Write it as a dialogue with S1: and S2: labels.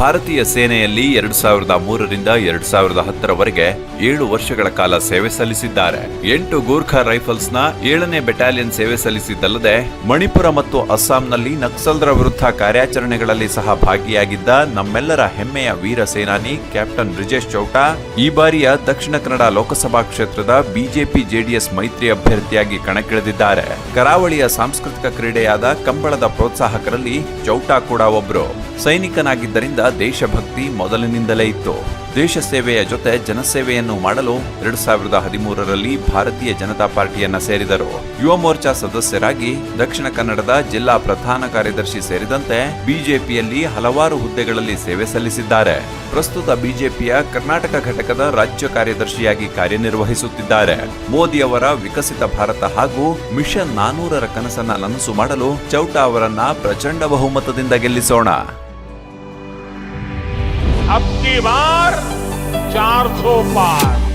S1: ಭಾರತೀಯ ಸೇನೆಯಲ್ಲಿ ಎರಡು ಸಾವಿರದ ಮೂರರಿಂದ ಎರಡು ಸಾವಿರದ ಹತ್ತರವರೆಗೆ ಏಳು ವರ್ಷಗಳ ಕಾಲ ಸೇವೆ ಸಲ್ಲಿಸಿದ್ದಾರೆ. ಎಂಟು ಗೂರ್ಖಾ ರೈಫಲ್ಸ್ನ ಏಳನೇ ಬೆಟಾಲಿಯನ್ ಸೇವೆ ಸಲ್ಲಿಸಿದ್ದಲ್ಲದೆ, ಮಣಿಪುರ ಮತ್ತು ಅಸ್ಸಾಂನಲ್ಲಿ ನಕ್ಸಲ್ರ ವಿರುದ್ಧ ಕಾರ್ಯಾಚರಣೆಗಳಲ್ಲಿ ಸಹ ಭಾಗಿಯಾಗಿದ್ದ ನಮ್ಮೆಲ್ಲರ ಹೆಮ್ಮೆಯ ವೀರ ಸೇನಾನಿ ಕ್ಯಾಪ್ಟನ್ ಬ್ರಿಜೇಶ್ ಚೌಟಾ, ಈ ಬಾರಿಯ ದಕ್ಷಿಣ ಕನ್ನಡ ಲೋಕಸಭಾ ಕ್ಷೇತ್ರದ ಬಿಜೆಪಿ ಜೆಡಿಎಸ್ ಮೈತ್ರಿ ಅಭ್ಯರ್ಥಿಯಾಗಿ ಕಣಕ್ಕಿಳಿದಿದ್ದಾರೆ. ಕರಾವಳಿಯ ಸಾಂಸ್ಕೃತಿಕ ಕ್ರೀಡೆಯಾದ ಕಂಬಳದ ಪ್ರೋತ್ಸಾಹಕರಲ್ಲಿ ಚೌಟಾ ಕೂಡ ಒಬ್ರು. ಸೈನಿಕನಾಗಿದ್ದರಿಂದ ದೇಶಭಕ್ತಿ ಮೊದಲಿನಿಂದಲೇ ಇತ್ತು. ದೇಶ ಸೇವೆಯ ಜೊತೆ ಜನಸೇವೆಯನ್ನು ಮಾಡಲು ಎರಡ್ ಸಾವಿರದ ಹದಿಮೂರರಲ್ಲಿ ಭಾರತೀಯ ಜನತಾ ಪಾರ್ಟಿಯನ್ನ ಸೇರಿದರು. ಯುವ ಮೋರ್ಚಾ ಸದಸ್ಯರಾಗಿ ದಕ್ಷಿಣ ಕನ್ನಡದ ಜಿಲ್ಲಾ ಪ್ರಧಾನ ಕಾರ್ಯದರ್ಶಿ ಸೇರಿದಂತೆ ಬಿಜೆಪಿಯಲ್ಲಿ ಹಲವಾರು ಹುದ್ದೆಗಳಲ್ಲಿ ಸೇವೆ ಸಲ್ಲಿಸಿದ್ದಾರೆ. ಪ್ರಸ್ತುತ ಬಿಜೆಪಿಯ ಕರ್ನಾಟಕ ಘಟಕದ ರಾಜ್ಯ ಕಾರ್ಯದರ್ಶಿಯಾಗಿ ಕಾರ್ಯನಿರ್ವಹಿಸುತ್ತಿದ್ದಾರೆ. ಮೋದಿ ಅವರ ವಿಕಸಿತ ಭಾರತ ಹಾಗೂ ಮಿಷನ್ ನಾನೂರರ ಕನಸನ್ನ ನನಸು ಮಾಡಲು ಚೌಟಾ ಅವರನ್ನ ಪ್ರಚಂಡ ಬಹುಮತದಿಂದ ಗೆಲ್ಲಿಸೋಣ.
S2: अब की बार 400 पार।